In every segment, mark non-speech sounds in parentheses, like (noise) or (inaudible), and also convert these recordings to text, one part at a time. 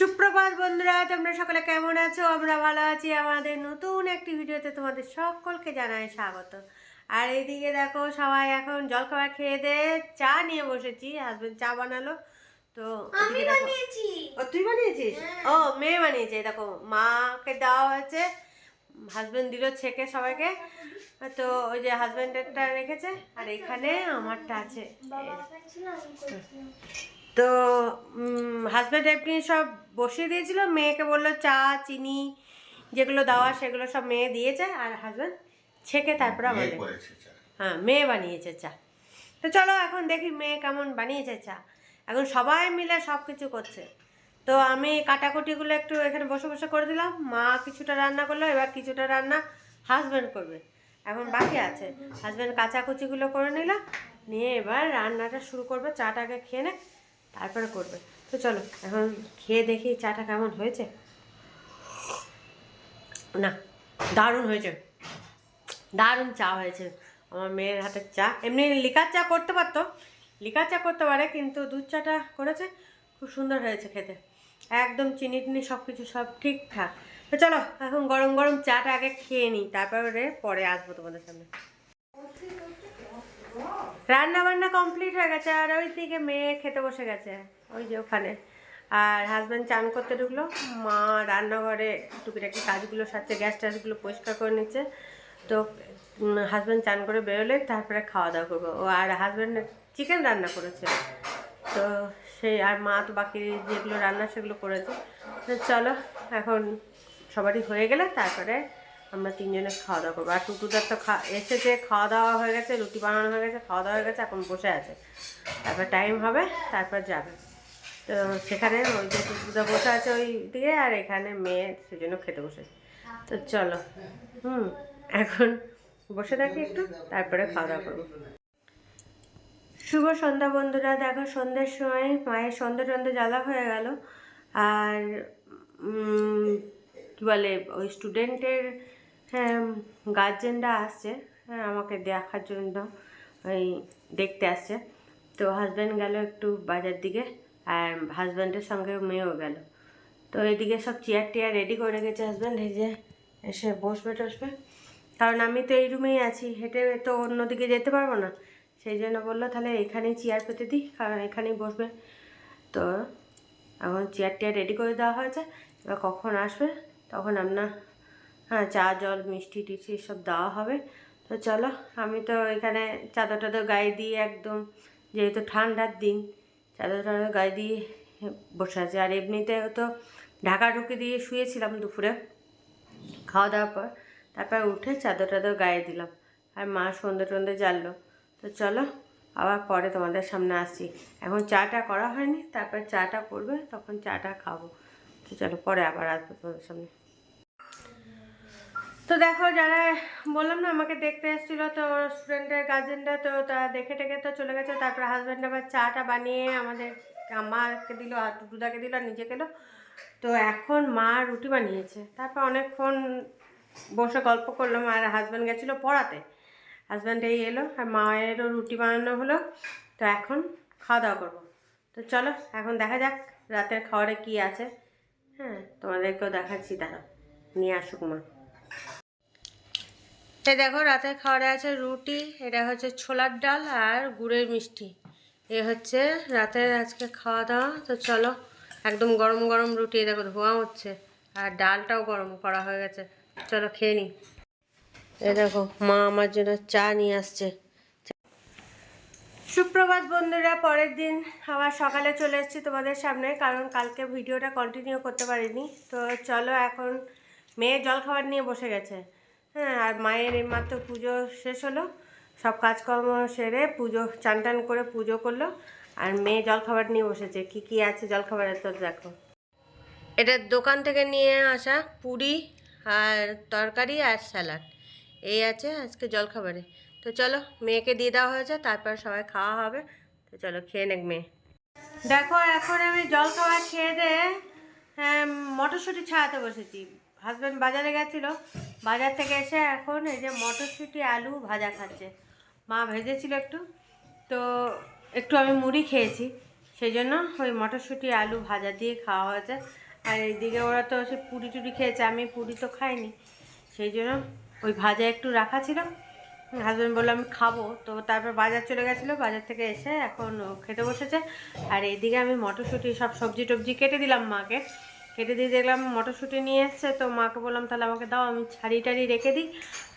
সুপ্রভাত বন্ধুরা তোমরা সকলে কেমন আছো? আমরা ভালো আছি। আমাদের নতুন একটি ভিডিওতে তোমাদের সকলকে জানাই স্বাগত। আর এইদিকে দেখো সবাই এখন জলখাবার খেয়ে দিয়ে চা নিয়ে বসেছি। হাজবেন্ড চা বানালো। তো আমি দেখো- বানিয়েছি। ও তুই বানিয়েছিস? ও মেয়ে বানিয়েছে। দেখো মাকে দেওয়া হয়েছে। হাজবেন্ড দিল ছেকে সবাইকে। তো ওই যে হাজবেন্ডেরটা রেখেছে। আর এখানে আমারটা আছে। তো হাজব্যান্ড এমনি সব বসিয়ে দিয়েছিল। মেয়েকে বলল চা চিনি যেগুলো দেওয়া সেগুলো সব মেয়ে দিয়েছে আর হাজব্যান্ড ছেকে তারপরে আমাদের। হ্যাঁ মেয়ে বানিয়েছে চা। তো চলো এখন দেখি মেয়ে কেমন বানিয়েছে চা। এখন সবাই মিলে সব কিছু করছে। তো আমি কাটাকুটিগুলো একটু এখানে বসে বসে করে দিলাম। মা কিছুটা রান্না করল এবার কিছুটা রান্না হাজব্যান্ড করবে। এখন বাকি আছে। হাজব্যান্ড কাচাকুচিগুলো করে নিলাম নিয়ে এবার রান্নাটা শুরু করবে। চাটাকে খেয়ে নে। তারপরে করবে। তো চলো, এখন খেয়ে দেখি চাটা কেমন হয়েছে। না, দারুণ হয়েছে। দারুণ চা হয়েছে। আমার মেয়ের হাতের চা। এমনি লিকার চা করতে পারতো। লিকার চা করতে পারে, কিন্তু দুধ চাটা করেছে। খুব সুন্দর হয়েছে খেতে। একদম চিনি টিনি সব কিছু সব ঠিকঠাক। তো চলো, এখন গরম গরম চাটা আগে খেয়ে নিই। তারপরে পরে আসব তোমাদের সামনে। রান্না বান্না কমপ্লিট হয়ে গেছে, আর ওই দিকে মেয়ে খেতে বসে গেছে, ওই যে ওখানে। আর হাজব্যান্ড চান করতে ঢুকলো, মা রান্নাঘরে টুকিটাকি কাজগুলো সাথে গ্যাস ট্যাসগুলো পরিষ্কার করে নিচ্ছে। তো হাজব্যান্ড চান করে বেরোলে তারপরে খাওয়া দাওয়া করব। ও আর হাজব্যান্ড চিকেন রান্না করেছে। তো সেই আর মা তো বাকি যেগুলো রান্না সেগুলো করেছে। তো চলো, এখন সবারই হয়ে গেলে তারপরে আমরা তিনজনে খাওয়া দাওয়া করব। আর টুটুদার তো খা এসেছে, খাওয়া দাওয়া হয়ে গেছে, রুটি বানানো হয়ে গেছে, খাওয়া দাওয়া হয়ে গেছে, এখন বসে আছে। তারপর টাইম হবে, তারপর যাবে। তো সেখানে ওই যে টুটুদা বসে আছে ওই দিকে, আর এখানে মেয়ে সেজন্য খেতে বসেছে। তো চলো, হুম, এখন বসে থাকি একটু, তারপরে খাওয়া দাওয়া করব। শুভ সন্ধ্যা বন্ধুরা, দেখো সন্ধ্যের সময় মায়ের সন্ধ্যে টন্ধে জ্বালা হয়ে গেল। আর কি বলে, ওই স্টুডেন্টের হ্যাঁ গার্জেনরা আসছে হ্যাঁ আমাকে দেখার জন্য ওই দেখতে আসছে। তো হাজব্যান্ড গেল একটু বাজার দিকে, আর হাজব্যান্ডের সঙ্গে মেয়েও গেল। তো এদিকে সব চেয়ার টেয়ার রেডি করে রেখেছে হাজব্যান্ড এই যে এসে বসবে টসবে। কারণ আমি তো এই রুমেই আছি, হেঁটে তো অন্যদিকে যেতে পারব না। সেই জন্য বলল, তাহলে এখানেই চেয়ার পেতে দিই কারণ এখানেই বসবে। তো এখন চেয়ার টেয়ার রেডি করে দেওয়া হয়েছে। এবার কখন আসবে, তখন আপনার হ্যাঁ চা, জল, মিষ্টি টিষ্টি সব দেওয়া হবে। তো চলো, আমি তো এখানে চাদর টাদর গায়ে দিয়ে একদম, যেহেতু ঠান্ডার দিন, চাদর টাদর গায়ে দিয়ে বসে আছি। আর এমনিতেও তো ঢাকা ঢুকে দিয়ে শুয়েছিলাম দুপুরে খাওয়া দাওয়ার পর। তারপর উঠে চাদর টাদর গায়ে দিলাম। আর মা সন্ধে টন্ধে জ্বাললো। তো চলো, আবার পরে তোমাদের সামনে আসছি। এখন চাটা করা হয়নি, তারপর চাটা করবে, তখন চাটা খাব। তো চলো, পরে আবার আসব তোমাদের সামনে। তো দেখো যারা বললাম না, আমাকে দেখতে এসেছিল, তো স্টুডেন্টের গার্জেনরা তো তারা দেখে টেকে তো চলে গেছে। তারপর হাজব্যান্ড আবার চাটা বানিয়ে আমাদের আমাকে দিল, আর টুটুদাকে দিল, আর নিজে খেলো তো এখন মা রুটি বানিয়েছে। তারপর অনেকক্ষণ বসে গল্প করলাম, আর হাজব্যান্ড গেছিল পড়াতে। হাজব্যান্ড এই এলো, আর মায়েরও রুটি বানানো হলো। তো এখন খাওয়া দাওয়া করব। তো চলো, এখন দেখা যাক রাতের খাওয়ারে কি আছে। হ্যাঁ তোমাদেরকেও দেখাচ্ছি দাঁড়া নিয়ে আসুক মা। এই দেখো রাতের খাবারে আছে রুটি, এটা হচ্ছে ছোলার ডাল আর গুড়ের মিষ্টি। এ হচ্ছে রাতের আজকে খাওয়া দাওয়া, তো চলো একদম গরম গরম রুটি দেখো ধোঁয়া হচ্ছে আর ডালটাও গরম করা হয়ে গেছে। চলো খেয়ে নিই এ দেখো মা আমার জন্য চা নিয়ে আসছে। সুপ্রভাত বন্ধুরা, পরের দিন আবার সকালে চলে এসেছি তোমাদের সামনে, কারণ কালকে ভিডিওটা কন্টিনিউ করতে পারিনি। তো চলো এখন মেয়ে জলখাবার নিয়ে বসে গেছে। হ্যাঁ আর মায়ের এইমাত্র পুজো শেষ হলো। সব কাজকর্ম সেরে পুজো চান টান করে পুজো করল। আর মেয়ে জলখাবার নিয়ে বসেছে। কি কি আছে জলখাবারের তো দেখো। এটা দোকান থেকে নিয়ে আসা পুরি আর তরকারি আর স্যালাড। এই আছে আজকে জলখাবারে। তো চলো, মেয়েকে দিয়ে দেওয়া হয়েছে, তারপর সবাই খাওয়া হবে। তো চলো, খেয়ে নেক মেয়ে। দেখো, এখন আমি জলখাবার খেয়ে দে হ্যাঁ মটরশুঁটি ছাড়াতে বসেছি। হাজব্যান্ড বাজারে গেছিল, বাজার থেকে এসে এখন এই যে মটরশুঁটি, আলু ভাজা খাচ্ছে। মা ভেজেছিল একটু, তো একটু আমি মুড়ি খেয়েছি, সেই জন্য ওই মটরশুঁটি, আলু ভাজা দিয়ে খাওয়া হয়েছে। আর এইদিকে ওরা তো সে পুরি টুরি খেয়েছে, আমি পুরি তো খাইনি। সেই জন্য ওই ভাজা একটু রাখা ছিল। হাজব্যান্ড বলল, আমি খাব। তো তারপর বাজার চলে গেছিল, বাজার থেকে এসে এখন খেতে বসেছে। আর এইদিকে আমি মটরশুঁটি, সব সবজি টবজি কেটে দিলাম মাকে। কেটে দিয়ে দেখলাম মটরশুঁটি নিয়ে এসছে, তো মাকে বললাম, তাহলে আমাকে দাও, আমি ছাড়ি টাড়ি রেখে দিই।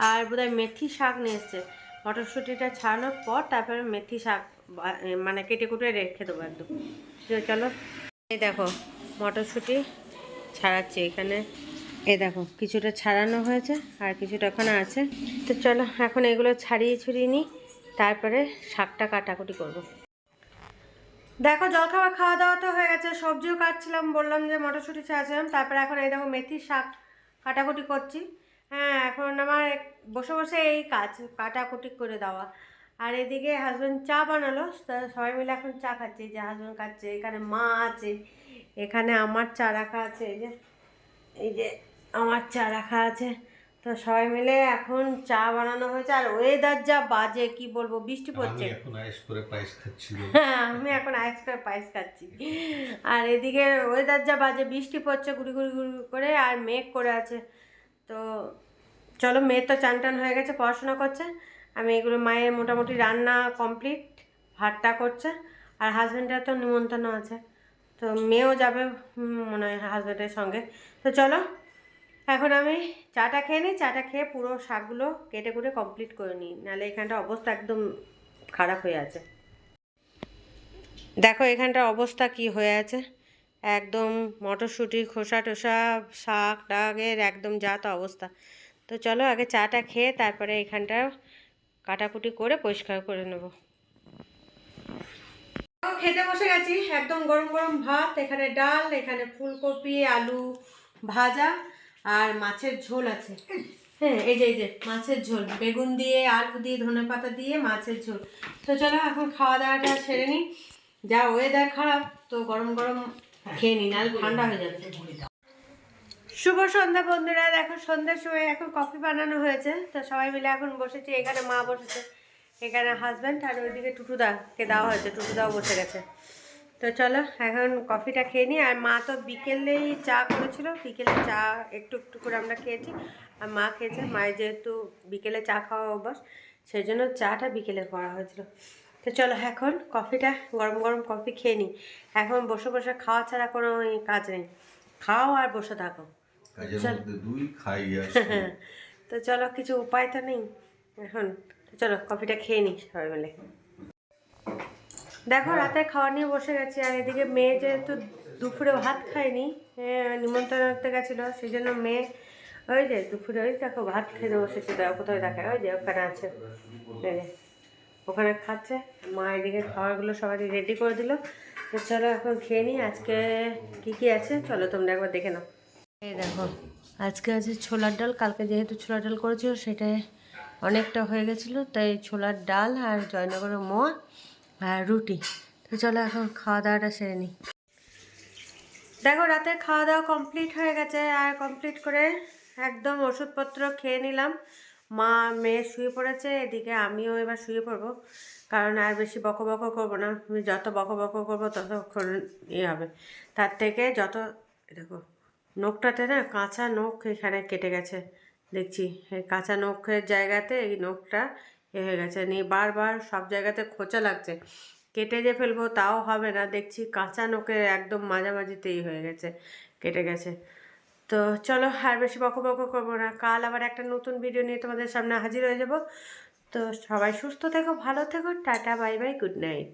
আর বোধহয় মেথি শাক নিয়ে এসছে। মটরশুঁটিটা ছাড়ানোর পর তারপরে মেথি শাক মানে কেটে কুটে রেখে দেবো একদম। চলো, এই দেখো মটরশুঁটি ছাড়াচ্ছি এখানে। এই দেখো, কিছুটা ছাড়ানো হয়েছে আর কিছুটা এখানে আছে। তো চলো, এখন এগুলো ছাড়িয়ে ছড়িয়ে নিই, তারপরে শাকটা কাটাকুটি করব। দেখো, জলখাবার খাওয়া দাওয়া তো হয়ে গেছে, সবজিও কাটছিলাম, বললাম যে মটরশুঁটি ছাড়াচ্ছিলাম তারপরে এখন এই দেখো মেথির শাক কাটাকুটি করছি। হ্যাঁ এখন আমার বসে বসে এই কাজ, কাটাকুটি করে দেওয়া। আর এদিকে হাজব্যান্ড চা বানালো সবাই মিলে এখন চা খাচ্ছে যে হাজব্যান্ড খাচ্ছে, এখানে মা আছে, এখানে আমার চা রাখা আছে, এই যে এই যে আমার চা রাখা আছে। তো সবাই মিলে এখন চা বানানো হয়েছে আর ওয়েদার যা বাজে কি বলব বৃষ্টি পড়ছে। (laughs) আমি এখন আইস করে পায়েস খাচ্ছিল হ্যাঁ, আমি এখন আইস করে পায়েস খাচ্ছি। আর এদিকে ওয়েদার যা বাজে বৃষ্টি পড়ছে গুড়ি গুড়ি গুড়ি করে আর মেঘ করে আছে। তো চলো মেয়ে তো চান টান হয়ে গেছে পড়াশোনা করছে। আমি এগুলো মায়ের মোটামুটি রান্না কমপ্লিট ভাতটা করছে। আর হাজব্যান্ডের তো নিমন্ত্রণ আছে। তো মেয়েও যাবে মনে হয় হাজব্যান্ডের সঙ্গে। তো চলো এখন আমি চাটা খেয়ে নিই, চাটা খেয়ে পুরো শাকগুলো কেটে কুটে কমপ্লিট করে নিই। নাহলে এখানটা অবস্থা একদম খারাপ হয়ে আছে। দেখো এখানটার অবস্থা কি হয়ে আছে। একদম মটরশুঁটি, খোসা টোসা, শাক টাগের একদম যা তো অবস্থা। তো চলো আগে চাটা খেয়ে তারপরে এখানটা কাটাকুটি করে পরিষ্কার করে নেব। খেতে বসে গেছি, একদম গরম গরম ভাত, এখানে ডাল, এখানে ফুলকপি, আলু ভাজা। আর মাছের ঝোল আছে। হ্যাঁ এই যে এই যে, মাছের ঝোল। বেগুন দিয়ে, আলু দিয়ে, ধনে পাতা দিয়ে মাছের ঝোল। তো চলো, এখন খাওয়া দাওয়াটা সেরে নিই। যা ওয়েদার খারাপ, তো গরম গরম খেয়ে নিই, নাহলে ঠান্ডা হয়ে যাবে। শুভ সন্ধ্যা বন্ধুরা, দেখো সন্ধ্যার সময় এখন কফি বানানো হয়েছে। তো সবাই মিলে এখন বসেছি, এখানে মা বসেছে, এখানে হাজব্যান্ড আর ওইদিকে টুটুদাকে দেওয়া হয়েছে, টুটুদাও বসে গেছে। তো চলো এখন কফিটা খেয়ে নিই। আর মা তো বিকেলেই চা করেছিল। বিকেলে চা একটু একটু করে আমরা খেয়েছি। আর মা খেয়েছে মায়ের যেহেতু বিকেলে চা খাওয়া অভ্যাস সেই জন্য চাটা বিকেলে করা হয়েছিল। তো চলো এখন কফিটা গরম গরম কফি খেয়ে নিই। এখন বসে বসে খাওয়া ছাড়া কোনো কাজ নেই। খাও আর বসে থাকো। (laughs) তো চলো কিছু উপায় তো নেই। এখন চলো কফিটা খেয়ে নিই সবাই মিলে। দেখো, রাতে খাওয়া নিয়ে বসে গেছি, আর এদিকে মেয়ে যেহেতু দুপুরে ভাত খায়নি নিমন্ত্রণ নিমন্ত্রণতে গেছিল, সেই জন্য মেয়ে ওই যে দুপুরে, ওই দেখো ভাত খেতে বসেছে দেখো কোথায় দেখে ওই যে ওখানে আছে। ওখানে খাচ্ছে, মা এদিকে খাবারগুলো সবাই রেডি করে দিল। তো চলো এখন খেয়ে নিই, আজকে কি কি আছে, চলো তোমরা একবার দেখে নাও। এই দেখো, আজকে আছে ছোলার ডাল, কালকে যেহেতু ছোলার ডাল করেছিল সেটা অনেকটা হয়ে গেছিল, তাই ছোলার ডাল আর জয়নগরের মোয়া। আর রুটি। তো চলো এখন খাওয়া দাওয়াটা সেরে নিই। দেখো, রাতে খাওয়া দাওয়া কমপ্লিট হয়ে গেছে আর কমপ্লিট করে একদম ওষুধপত্র খেয়ে নিলাম। মা, মেয়ে শুয়ে পড়েছে, এদিকে আমিও এবার শুয়ে পড়ব। কারণ আর বেশি বকো বকো করব না। আমি যত বকো বকো করব ততক্ষণ ইয়ে হবে। তার থেকে যত দেখো, নখটাতে না কাঁচা নখ এখানে কেটে গেছে। দেখছি কাঁচা নখের জায়গাতে এই নখটা এ হয়ে গেছে। নিয়ে বারবার সব জায়গাতে খোঁচা লাগছে। কেটে যে ফেলব তাও হবে না। দেখছি কাঁচা নোকের একদম মাঝামাঝিতেই হয়ে গেছে, কেটে গেছে। তো চলো আর বেশি বকো বকো করব না। কাল আবার একটা নতুন ভিডিও নিয়ে তোমাদের সামনে হাজির হয়ে যাব। তো সবাই সুস্থ থেকো, ভালো থেকো। Tata bye bye good night